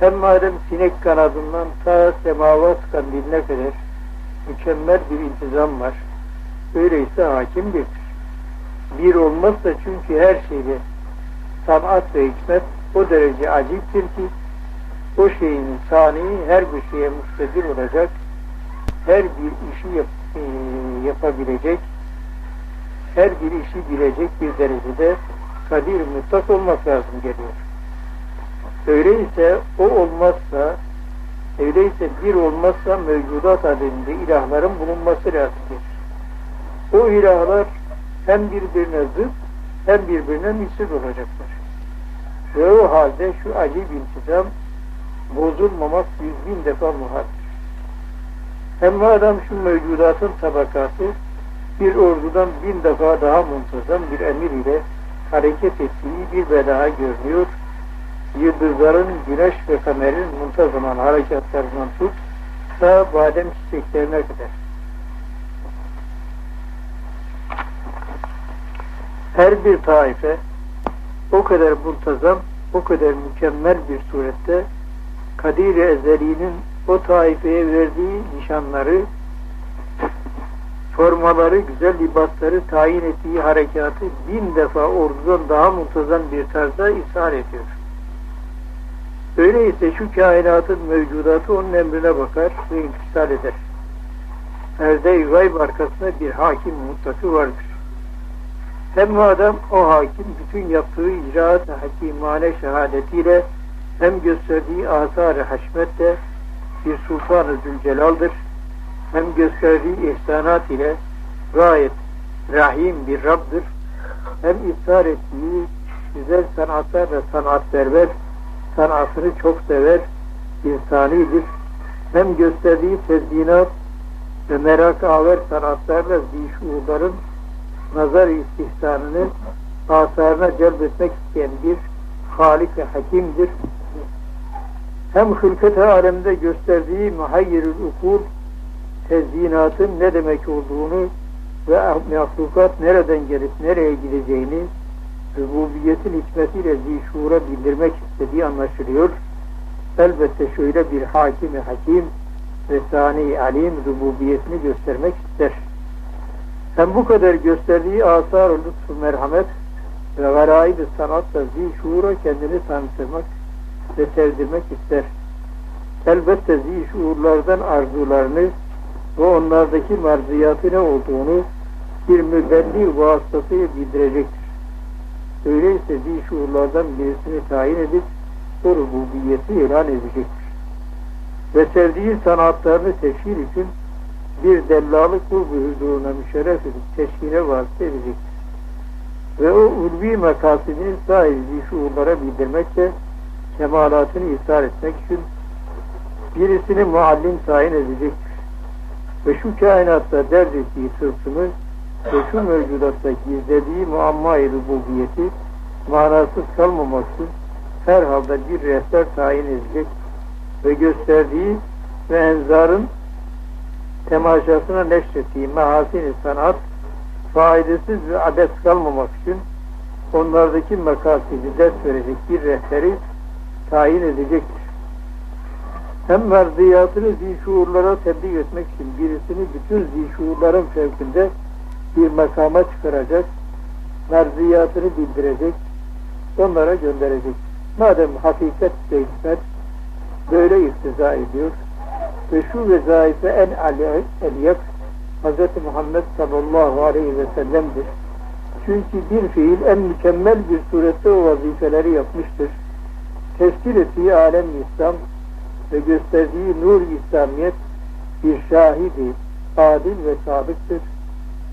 Hem madem sinek kanadından ta semavat kandiline kadar mükemmel bir intizam var. Öyleyse hakim birdir. Bir olmazsa çünkü her şeyde sanat ve hikmet o derece aciptir ki o şeyin saniyi her bir şeye muhtedir olacak, her bir işi yap, e, yapabilecek, her bir işi bilecek bir derecede kadir mutlak olmak lazım geliyor. Öyleyse o olmazsa, öyleyse bir olmazsa mevcudat adedinde ilahların bulunması lazımdır. O ilahlar hem birbirine zıt hem birbirine misil olacaklar. Ve o halde şu acib intizam bozulmamak yüz bin defa muhaldir. Hem madem şu mevcudatın tabakatı bir ordudan bin defa daha muntazam bir emir ile hareket ettiği bir bela görünüyor. Yıldızların, güneş ve kamerin muntazaman harekatlarından tut, ta badem çiçeklerine kadar. Her bir taife o kadar muntazam, o kadar mükemmel bir surette Kadir-i Ezeli'nin o taifeye verdiği nişanları, formaları, güzel libasları tayin ettiği harekatı bin defa ordudan daha muntazam bir tarzda ishar ediyor. Öyleyse şu kainatın mevcudatı onun emrine bakar ve intisal eder. Perde-i gayb arkasında bir hakim mutlakı vardır. Hem madem o hakim bütün yaptığı icraat hakimane şehadetiyle hem gösterdiği asar-ı haşmetle bir sultan-ı zülcelaldır hem gösterdiği ihsanat ile gayet rahim bir Rab'dır hem ısrar ettiği güzel sanatlarla sanatperver sanatını çok sever insanidir. Hem gösterdiği tezyinat ve merak aver sanatlarla zişuurların nazar istihsanını asarına celbetmek isteyen bir halik ve hakimdir. Hem hılkat alemde gösterdiği muhayyirül ukul tezyinatın ne demek olduğunu ve mahlukat nereden gelip nereye gideceğini rububiyetin hikmetiyle zişura bildirmek istediği anlaşılıyor. Elbette şöyle bir hakimi hakim ve sani alim rububiyetini göstermek ister. Hem bu kadar gösterdiği asar lütfu merhamet ve garaib sanatla zişura kendini tanıtmak ve sevdirmek ister. Elbette zişuurlardan arzularını ve onlardaki merziyatı ne olduğunu bir mübelli vasıtasıyla bildirecektir. Öyleyse zişuurlardan birisini tayin edip o rububiyeti ilan edecektir. Ve sevdiği sanatlarını teşhir için bir dellalık kurbu huzuruna müşerref edip teşhine vasıta edecektir. Ve o ulvi mekasidini sahibi zişuurlara bildirmekle kemalatını ishar etmek için birisini muallim tayin edecektir. Ve şu kainatta dert ettiği ve şu mevcudatta gizlediği muamma-i rububiyeti manasız kalmamak için herhalde bir rehber tayin edecek ve gösterdiği ve enzarın temaşasına neşrettiği mehasin sanat faydasız ve adet kalmamak için onlardaki makasidi ders verecek bir rehberi tayin edecektir. Hem merdiyatını zişuurlara tebliğ etmek için birisini bütün zişuurların fevkinde bir makama çıkaracak, merziyatını bildirecek, onlara gönderecek. Madem hakikat hikmet böyle iktiza ediyor ve şu vezaife en aliyek Hz. Muhammed sallallahu aleyhi ve sellem'dir. Çünkü bir fiil en mükemmel bir surette o vazifeleri yapmıştır. Teşkil ettiği alem İslam ve gösterdiği nur İslamiyet bir şahidi, adil ve sadıktır.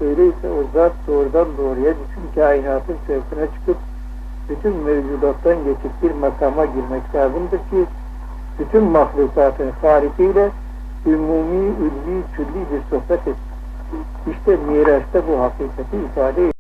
Öyleyse o doğrudan doğruya bütün kainatın sevkine çıkıp bütün mevcudattan geçip bir makama girmek lazımdır ki bütün mahlukatın harikiyle ümumi, ülvi, külli bir sohbet etsin. İşte Miraç'ta bu hakikati ifade ediyor.